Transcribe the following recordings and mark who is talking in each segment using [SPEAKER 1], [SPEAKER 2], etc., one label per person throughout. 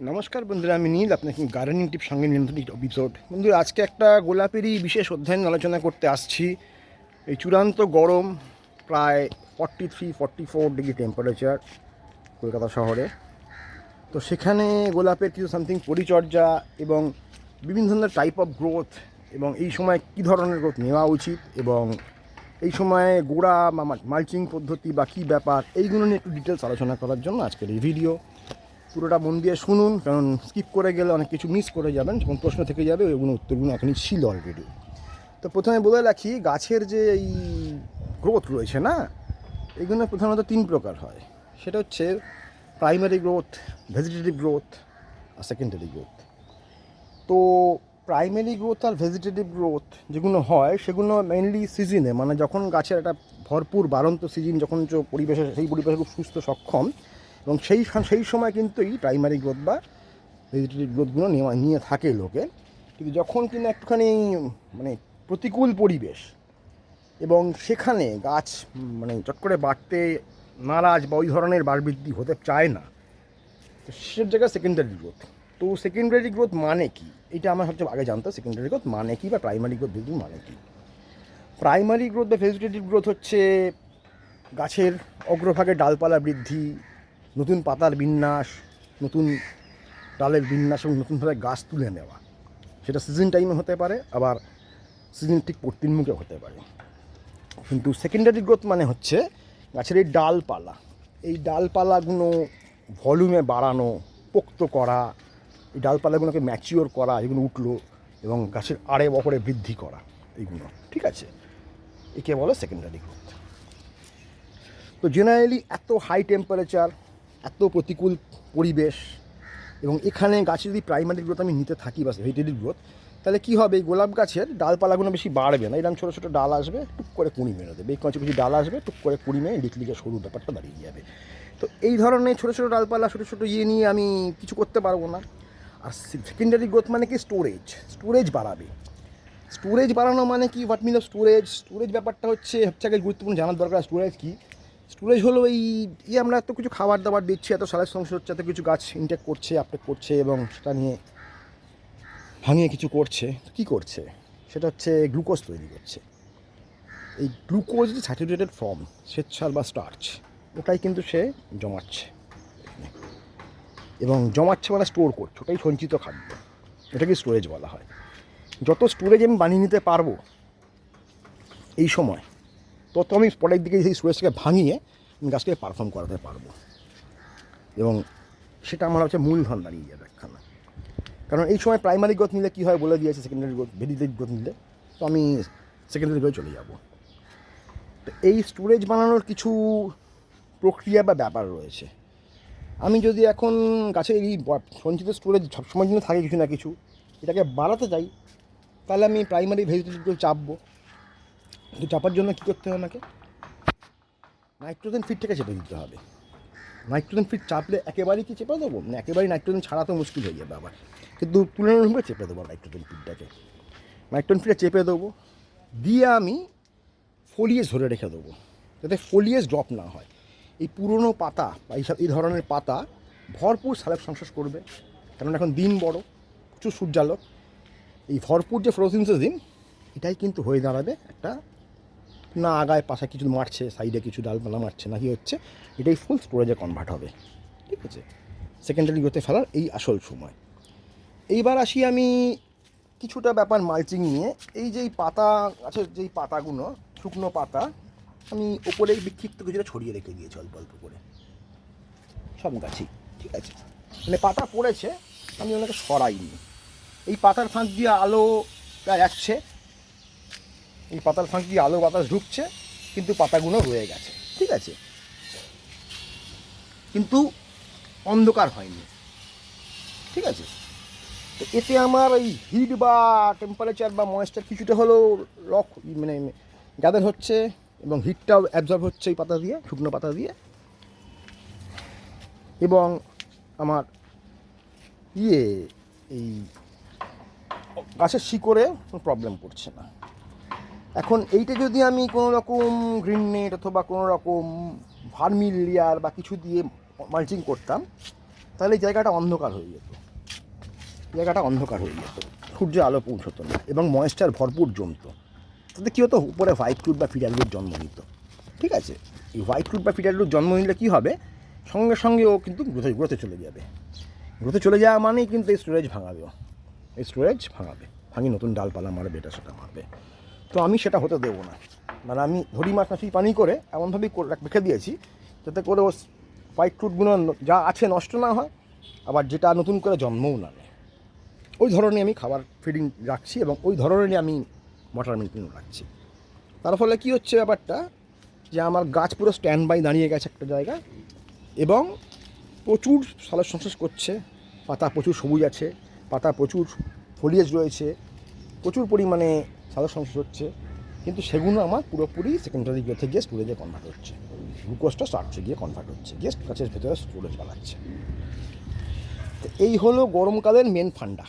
[SPEAKER 1] নমস্কার বন্ধুরা, আমি নীল, আপনাকে গার্ডেনিং টিপ সঙ্গে নিয়ন্ত্রণ এপিসোড বন্ধুরা, আজকে একটা গোলাপেরই বিশেষ অধ্যয়ন আলোচনা করতে আসছি। এই চূড়ান্ত গরম প্রায় forty three forty four degree temperature Kolkata শহরে। তো সেখানে গোলাপের কিছু সামথিং পরিচর্যা এবং বিভিন্ন ধরনের টাইপ অফ গ্রোথ এবং এই সময় কী ধরনের গ্রোথ নেওয়া উচিত এবং এই সময়ে গোড়া মালচিং পদ্ধতি বা কী ব্যাপার, এইগুলো নিয়ে একটু ডিটেলস আলোচনা করার জন্য আজকের এই ভিডিও পুরোটা মন দিয়ে শুনুন, কারণ স্কিপ করে গেলে অনেক কিছু মিস করে যাবেন, যখন প্রশ্ন থেকে যাবে ওইগুলো উত্তরগুলো এখনই ছিল অলরেডি তো প্রথমে বলে রাখি, গাছের যে এই গ্রোথ রয়েছে না, এগুলো প্রধানত তিন প্রকার হয়। সেটা হচ্ছে প্রাইমারি গ্রোথ ভেজিটেটিভ গ্রোথ আর সেকেন্ডারি গ্রোথ তো প্রাইমারি গ্রোথ আর ভেজিটেটিভ গ্রোথ যেগুলো হয়, সেগুলো মেনলি সিজনে মানে যখন গাছের একটা ভরপুর, বাড়ন্ত সিজন যখন পরিবেশে, সেই পরিবেশে খুব সুস্থ, সক্ষম এবং সেই সেই সময় কিন্তু এই প্রাইমারি গ্রোথ বা ভেজিটেটিভ গ্রোথগুলো নেওয়া নিয়ে থাকে লোকে। কিন্তু যখন কিনা একটুখানি মানে প্রতিকূল পরিবেশ এবং সেখানে গাছ মানে চট করে বাড়তে নারাজ বা ওই ধরনের বাড় বৃদ্ধি হতে চায় না, তো সে জায়গায় সেকেন্ডারি গ্রোথ তো সেকেন্ডারি গ্রোথ মানে কি? এটা আমার সবচেয়ে আগে জানতো সেকেন্ডারি গ্রোথ মানে কি বা প্রাইমারি গ্রোথ ভেজিটেটিভ মানে কি? প্রাইমারি গ্রোথ বা ভেজিটেটিভ গ্রোথ হচ্ছে গাছের অগ্রভাগে ডালপালা বৃদ্ধি নতুন পাতার বিন্যাস, নতুন ডালের বিন্যাস এবং নতুনভাবে গাছ তুলে নেওয়া। সেটা সিজন টাইমে হতে পারে, আবার সিজন ঠিক পশ্চিমমুখে হতে পারে। কিন্তু সেকেন্ডারি গ্রোথ মানে হচ্ছে গাছের এই ডালপালা। এই ডালপালাগুলো ভলিউমে বাড়ানো, পোক্ত করা, এই ডালপালাগুলোকে ম্যাচিওর করা, এগুলো উঠল এবং গাছের আড়ে বপরে বৃদ্ধি করা, এইগুলো, ঠিক আছে? একে বলে সেকেন্ডারি গ্রোথ তো জেনারেলি এত হাই টেম্পারেচার এত প্রতিকূল পরিবেশ এবং এখানে গাছে যদি প্রাইমারি গ্রোথ আমি নিতে থাকি বা ভেজিটেটিভ গ্রোথ তাহলে কী হবে? এই গোলাপ গাছের ডালপালাগুলো বেশি বাড়বে না। এরকম ছোটো ছোটো ডাল আসবে, টুক করে কুড়ি মেরে দেবে। এই কচি কচি ডাল আসবে, টুক করে কুড়ি মেরে লিকলিকে সরু ব্যাপারটা দাঁড়িয়ে যাবে। তো এই ধরনের ছোটো ছোটো ডালপালা, ছোটো ছোটো ইয়ে নিয়ে আমি কিছু করতে পারব না। আর সেকেন্ডারি গ্রোথ মানে কি? স্টোরেজ স্টোরেজ বাড়াবে। স্টোরেজ বাড়ানো মানে কি? What mean of storage storage ব্যাপারটা হচ্ছে সবচেয়ে গুরুত্বপূর্ণ জানার দরকার। স্টোরেজ কি? স্টোরেজ হলো এই ইয়ে আমরা এত কিছু খাবার দাবার দিচ্ছি, এত সালের সংসার হচ্ছে, এত কিছু গাছ ইনটেক করছে আপটেক করছে এবং সেটা নিয়ে ভাঙিয়ে কিছু করছে। কি করছে? সেটা হচ্ছে গ্লুকোজ তৈরি করছে। এই গ্লুকোজ যে স্যাচুরেটেড ফর্ম শ্বেতসার বা স্টার্চ ওটাই কিন্তু সে জমাচ্ছে। এবং জমাচ্ছে মানে স্টোর করছে, ওটাই সঞ্চিত খাদ্য। এটাকে স্টোরেজ বলা হয়। যত স্টোরেজ আমি বানিয়ে নিতে পারব, এই সময় তত আমি পরের দিকে সেই স্টোরেজটাকে ভাঙিয়ে আমি গাছকে পারফর্ম করাতে পারব। এবং সেটা আমার হচ্ছে মূলধন দাঁড়িয়ে যাবে একখানা। কারণ এই সময় প্রাইমারি গ্রোথ নিলে কী হয় বলে দিয়েছে সেকেন্ডারি গ্রোথ ভেজিটেটিভ গ্রোথ নিলে। তো আমি সেকেন্ডারি গ্রোথ চলে যাব। তো এই স্টোরেজ বানানোর কিছু প্রক্রিয়া বা ব্যাপার রয়েছে। আমি যদি এখন গাছের এই সঞ্চিত স্টোরেজ সবসময়ের জন্য থাকে কিছু না কিছু, এটাকে বাড়াতে চাই, তাহলে আমি প্রাইমারি ভেজিটেটিভ চাপবো। কিন্তু চাপার জন্য কী করতে হবে আমাকে? নাইট্রোজেন ফিটটাকে চেপে দিতে হবে। নাইট্রোজেন ফিট চাপলে একেবারেই কি চেপে দেবো? না, একেবারেই নাইট্রোজেন ছাড়া তো মুশকিল হয়ে যাবে আবার। কিন্তু তুলনামূলকভাবে চেপে দেবো নাইট্রোজেন ফিটটাকে নাইট্রোজেন ফিটটা চেপে দেবো, দিয়ে আমি ফলিয়েজ ধরে রেখে দেবো, যাতে ফলিয়েজ ড্রপ না হয়। এই পুরনো পাতা বা এই ধরনের পাতা ভরপুর সালেব সংশ্বাস করবে। কারণ এখন দিন বড়, প্রচুর সূর্যালোক। এই ভরপুর যে ফ্রোসিনসিস এটাই কিন্তু হয়ে দাঁড়াবে একটা না আগায় পাশে কিছু মারছে সাইডে কিছু ডালপালা মারছে, না কি হচ্ছে? এটাই ফুল স্টোরেজে কনভার্ট হবে। ঠিক আছে? সেকেন্ডারি গ্রোথে ফেলার এই আসল সময়। এইবার আসি আমি কিছুটা ব্যাপার মালচিং নিয়ে। এই যেই পাতা, গাছের যেই পাতাগুলো, শুকনো পাতা, আমি ওপরে বিক্ষিপ্ত কিছুটা ছড়িয়ে রেখে দিয়েছি অল্প অল্প করে। সব গাছই ঠিক আছে? মানে পাতা পড়েছে, আমি ওনাকে সরাইনি। এই পাতার ফাঁক দিয়ে আলো যাচ্ছে এই পাতার ফাঁক দিয়ে আলো বাতাস ঢুকছে? কিন্তু পাতাগুলো রয়ে গেছে। ঠিক আছে? কিন্তু অন্ধকার হয়নি। ঠিক আছে? তো এতে আমার ওই হিট বা টেম্পারেচার বা ময়েশ্চার কিছুটা হলেও লক মানে গ্যাদার হচ্ছে এবং হিটটাও অ্যাবজর্ব হচ্ছে এই পাতা দিয়ে, শুকনো পাতা দিয়ে। এবং আমার ইয়ে এই গাছের শিকড়ে প্রবলেম করছে না। এখন এইটা যদি আমি কোনো রকম গ্রিন নেট অথবা কোনো রকম ভার্মিল লেয়ার বা কিছু দিয়ে মালচিং করতাম, তাহলে জায়গাটা অন্ধকার হয়ে যেত। জায়গাটা অন্ধকার হয়ে যেত। সূর্য আলো পৌঁছতো না এবং ময়েশ্চার ভরপুর জমতো। তাতে কী হতো? উপরে হোয়াইট ফ্রুট বা ফিডারগুলোর জন্ম নিত। ঠিক আছে? এই হোয়াইট ফ্রুট বা ফিডারগুলোর জন্ম নিলে কী হবে? সঙ্গে সঙ্গে ও কিন্তু গ্রোথে গ্রোথে চলে যাবে। গ্রোথে চলে যাওয়া মানেই কিন্তু এই স্টোরেজ ভাঙাবে ও। এই স্টোরেজ ভাঙাবে। ভাঙি নতুন ডালপালা মারবে, এটা সেটা মারবে। তো আমি সেটা হতে দেবো না। মানে আমি ধরি মাছ মাছি পানি করে এমনভাবেই রেখে দিয়েছি, যাতে করে ও হোয়াইট ফ্রুটগুলো যা আছে নষ্ট না হয়, আবার যেটা নতুন করে জন্মও না নেয়। ওই ধরনের আমি খাবার ফিডিং রাখছি এবং ওই ধরনেরই আমি ওয়াটার মিল্কিং রাখছি। তার ফলে কী হচ্ছে ব্যাপারটা? যে আমার গাছ পুরো স্ট্যান্ড বাই দাঁড়িয়ে গেছে একটা জায়গায় এবং প্রচুর সালোক সংশ্লেষ করছে, পাতা প্রচুর সবুজ আছে, পাতা প্রচুর ফলিয়েজ রয়েছে, প্রচুর পরিমাণে সালোক সংশ্লেষ হচ্ছে। কিন্তু সেগুলো আমার পুরোপুরি সেকেন্ডারি গ্রোথে গিয়ে স্টোরেজে কনভার্ট হচ্ছে। গ্লুকোজটা স্টার্চে গিয়ে কনভার্ট হচ্ছে। গিয়ে গাছের ভেতরে স্টোরেজ বানাচ্ছে তো এই হলো গরমকালের মেন ফান্ডা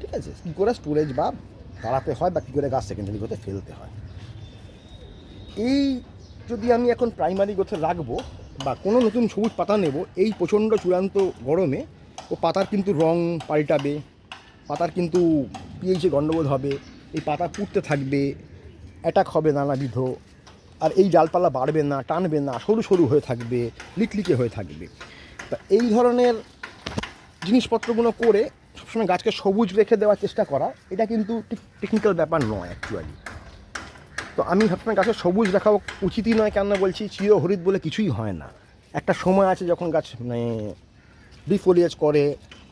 [SPEAKER 1] ঠিক আছে? কী করে স্টোরেজ বা বাড়াতে হয় বা কী করে গাছ সেকেন্ডারি গ্রোথে ফেলতে হয়? এই যদি আমি এখন প্রাইমারি গ্রোথে রাখব বা কোনো নতুন সবুজ পাতা নেব, এই প্রচণ্ড চূড়ান্ত গরমে, ও পাতার কিন্তু রং পাল্টাবে, পাতার কিন্তু পিএইচে গণ্ডগোল হবে এই পাতা পুড়তে থাকবে অ্যাটাক হবে নানাবিধ, আর এই ডালপালা বাড়বে না, টানবে না, সরু সরু হয়ে থাকবে, লিকলিকে হয়ে থাকবে। তা এই ধরনের জিনিসপত্রগুলো করে সবসময় গাছকে সবুজ রেখে দেওয়ার চেষ্টা করা, এটা কিন্তু টেকনিক্যাল ব্যাপার নয় অ্যাকচুয়ালি তো আমি সবসময় গাছের সবুজ রাখা উচিতই নয় কেন বলছি, চির হরিৎ বলে কিছুই হয় না। একটা সময় আছে যখন গাছ মানে ডিফোলিয়েজ করে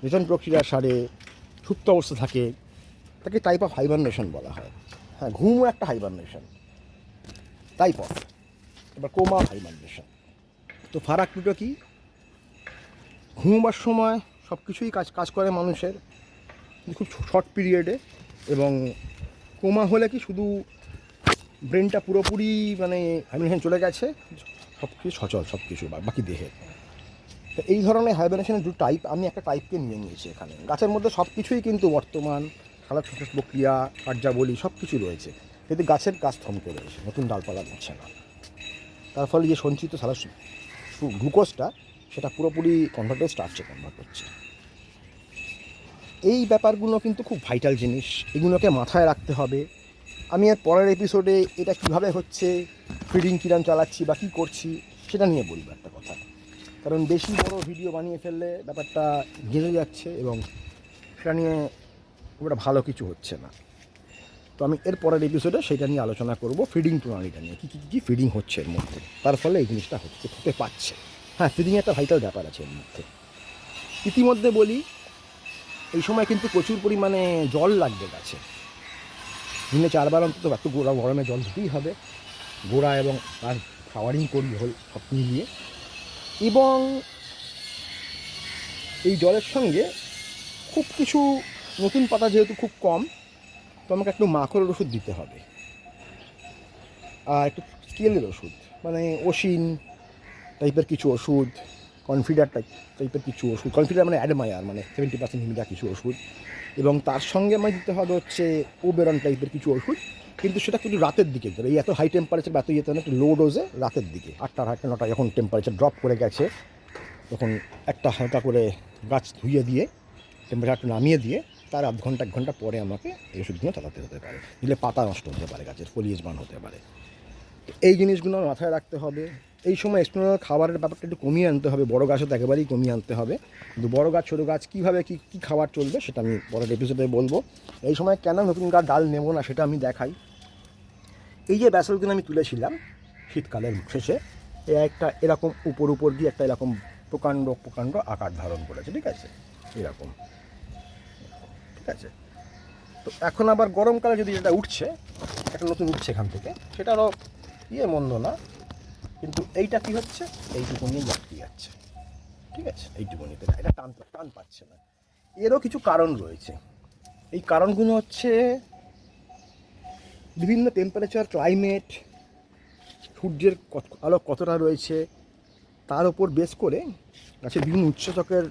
[SPEAKER 1] রেচন প্রক্রিয়া সারে, সুপ্ত অবস্থা থাকে তাকে টাইপ অফ হাইবারনেশন বলা হয়। হ্যাঁ ঘুমও একটা হাইবারনেশন টাইপ অফ এবার কোমা হাইবারনেশন তো ফারাক দুটো কি? ঘুমবার সময় সব কিছুই কাজ কাজ করে মানুষের। খুব শর্ট পিরিয়ডে এবং কোমা হলে কি শুধু ব্রেনটা পুরোপুরি মানে হাইবারনেশন চলে গেছে? সব কিছু সচল সব কিছু বাকি দেহে। তো এই ধরনের হাইবারনেশনের দু টাইপ আমি একটা টাইপকে নিয়ে নিয়েছি এখানে। গাছের মধ্যে সব কিছুই কিন্তু বর্তমান সালাদ সংশ্লেষ প্রক্রিয়া, কার্যাবলী সব কিছু রয়েছে। কিন্তু গাছের গাছ থমকে রয়েছে, নতুন ডালপালা দিচ্ছে না। তার ফলে যে সঞ্চিত সালাদ গ্লুকোজটা, সেটা পুরোপুরি কনভার্টার স্টার্চে কনভার্ট হচ্ছে। এই ব্যাপারগুলো কিন্তু খুব ভাইটাল জিনিস, এগুলোকে মাথায় রাখতে হবে। আমি আর পরের এপিসোডে এটা কীভাবে হচ্ছে ফিডিং কিরাম চালাচ্ছি বা কী করছি, সেটা নিয়ে বলব একটা কথা। কারণ বেশি বড় ভিডিও বানিয়ে ফেললে ব্যাপারটা গেঁজে যাচ্ছে এবং সেটা নিয়ে ওটা ভালো কিছু হচ্ছে না। তো আমি এর পরের এপিসোডে সেটা নিয়ে আলোচনা করব ফিডিং প্রণালীটা নিয়ে। কী কী কী ফিডিং হচ্ছে এর মধ্যে? তার ফলে এই জিনিসটা হচ্ছে হতে পারছে। হ্যাঁ ফিডিং একটা ভাইটাল ব্যাপার আছে এর মধ্যে। ইতিমধ্যে বলি, এই সময় কিন্তু প্রচুর পরিমাণে জল লাগবে গাছে। দিনে চারবার অন্তত এত গোড়া গরমে জল দিতেই হবে। গোড়া এবং তার ফ্লাওয়ারিং করি হল, সব মিলিয়ে। এবং এই জলের সঙ্গে খুব কিছু নতুন পাতা যেহেতু খুব কম, তো আমাকে একটু মাকড়ের ওষুধ দিতে হবে। আর একটু স্কেলের ওষুধ মানে ওশিন টাইপের কিছু ওষুধ কনফিডার টাইপ টাইপের কিছু ওষুধ। কনফিডার মানে অ্যাডমায়ার মানে সেভেন্টি পার্সেন্ট হিমিডা কিছু ওষুধ। এবং তার সঙ্গে আমায় দিতে হবে হচ্ছে ওবেরন টাইপের কিছু ওষুধ, কিন্তু সেটা কিন্তু রাতের দিকে এই এত হাই টেম্পারেচার বা এত ইয়েতে একটু লো ডোজে রাতের দিকে। আটটা আটটা নটা যখন টেম্পারেচার ড্রপ করে গেছে। তখন একটা হালকা করে গাছ ধুয়ে দিয়ে টেম্পারেচার একটু নামিয়ে দিয়ে তার আধ ঘণ্টা, এক ঘণ্টা পরে আমাকে এই ওষুধগুলো চালাতে হতে পারে। দিলে পাতা নষ্ট হতে পারে গাছের ফলিয়েজ বান হতে পারে। তো এই জিনিসগুলো মাথায় রাখতে হবে। এই সময় এক্সপ্লোরার খাবারের ব্যাপারটা একটু কমিয়ে আনতে হবে। বড় গাছও তো একেবারেই কমিয়ে আনতে হবে। কিন্তু বড় গাছ, ছোটো গাছ কীভাবে কী কী খাবার চলবে সেটা আমি পরের এপিসোডে বলব। এই সময় কেন নতুন গাছ ডাল নেব না সেটা আমি দেখাই। এই যে ব্যাসলগুলো আমি তুলেছিলাম শীতকালের শেষে, এ একটা এরকম উপর উপর দিয়ে একটা এরকম প্রকাণ্ড প্রকাণ্ড আকার ধারণ করেছে, ঠিক আছে? এরকম। ঠিক আছে। তো এখন আবার গরমকালে যদি এটা উঠছে, একটা নতুন উঠছে এখান থেকে, সেটারও ইয়ে মন্দ না। কিন্তু এইটা কি হচ্ছে? এইটুকু নিয়ে আটকে যাচ্ছে। ঠিক আছে? এইটুকুনিতে না। এটা টান টান পাচ্ছে না। এরও কিছু কারণ রয়েছে। এই কারণগুলো হচ্ছে বিভিন্ন টেম্পারেচার ক্লাইমেট সূর্যের আলো কতটা রয়েছে, তার ওপর বেস করে গাছের বিভিন্ন উৎসেচকের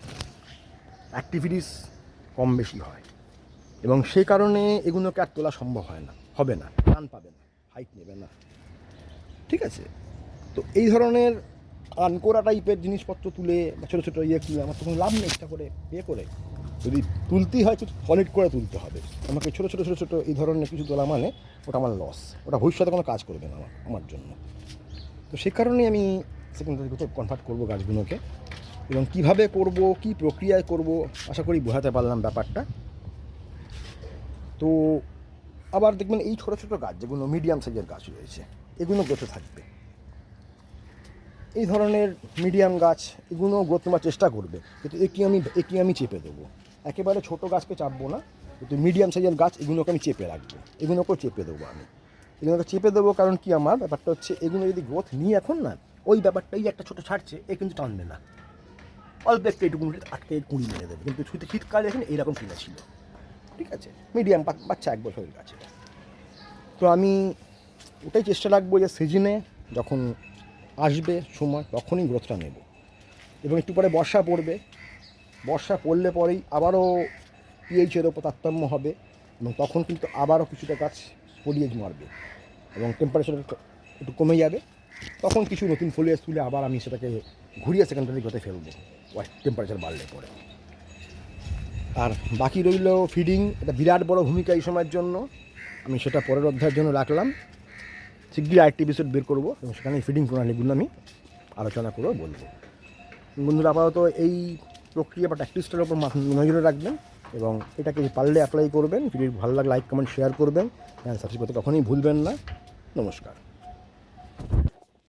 [SPEAKER 1] অ্যাক্টিভিটিস কম বেশি হয়। এবং সেই কারণে এগুলোকে আর তোলা সম্ভব হয় না, হবে না টান পাবে না হাইট নেবে না। ঠিক আছে? তো এই ধরনের আনকোরা টাইপের জিনিসপত্র তুলে বা ছোটো ছোটো ইয়ে তুলে আমার তো কোনো লাভ নেই ইচ্ছা করে ইয়ে করে। যদি তুলতেই হয় তো সলিড করে তুলতে হবে। আমাকে ছোটো ছোটো ছোটো ছোটো এই ধরনের কিছু তোলা মানে ওটা আমার লস ওটা ভবিষ্যতে কোনো কাজ করবে না আমার আমার জন্য। তো সে কারণেই আমি সেকেন্ডারি গ্রোথে কনভার্ট করব গাছগুলোকে। এবং কীভাবে করব, কি প্রক্রিয়ায় করব, আশা করি বোঝাতে পারলাম ব্যাপারটা। তো আবার দেখবেন এই ছোটো ছোটো গাছ, যেগুলো মিডিয়াম সাইজের গাছ রয়েছে, এগুলো গ্রোথে থাকবে। এই ধরনের মিডিয়াম গাছ, এগুলো গ্রোথ নেওয়ার চেষ্টা করবে, কিন্তু একে আমি একে আমি চেপে দেবো। একেবারে ছোটো গাছকে চাপবো না, কিন্তু মিডিয়াম সাইজের গাছ, এগুলোকে আমি চেপে রাখব। এগুলোকেও চেপে দেবো আমি। এগুলোকে চেপে দেবো কারণ কি আমার? ব্যাপারটা হচ্ছে এগুলো যদি গ্রোথ নিই এখন না, ওই ব্যাপারটাই একটা ছোটো ছাড়ছে, এ কিন্তু টানবে না। অল্প একটু একটু আটকে কুড়ি মেরে দেবে, কিন্তু শীতকালে এখানে এইরকম কিনা ছিল। ঠিক আছে? মিডিয়াম বাচ্চা এক বছরের গাছে তো আমি ওটাই চেষ্টা রাখব যে সিজনে যখন আসবে সময়, তখনই গ্রোথটা নেব। এবং একটু পরে বর্ষা পড়বে। বর্ষা পড়লে পরেই আবারও পিএইচের ওপর তারতম্য হবে এবং তখন কিন্তু আবারও কিছুটা গাছ ফলিয়েজ মারবে এবং টেম্পারেচার একটু কমে যাবে। তখন কিছু নতুন ফলিয়েজ তুলে আবার আমি সেটাকে ঘুরিয়ে সেকেন্ডারি গ্রোথে ফেলব। টেম্পারেচার বাড়লে পরে। আর বাকি রইল ফিডিং এটা বিরাট বড় ভূমিকা এই সময়ের জন্য। আমি সেটা পরের অধ্যায়ের জন্য রাখলাম। শিগগির আরেকটি এপিসোড বের করব এবং সেখানে ফিডিং প্রণালীগুলো আমি আলোচনা করেও বলব। বন্ধুরা, আপাতত এই প্রক্রিয়া বা প্র্যাকটিসটার মাথা নজরে রাখবেন এবং এটাকে পারলে অ্যাপ্লাই করবেন। ভিডিও ভালো লাগলে লাইক কমেন্ট শেয়ার করবেন। চ্যানেল সাবস্ক্রাইব করতে কখনোই ভুলবেন না। নমস্কার।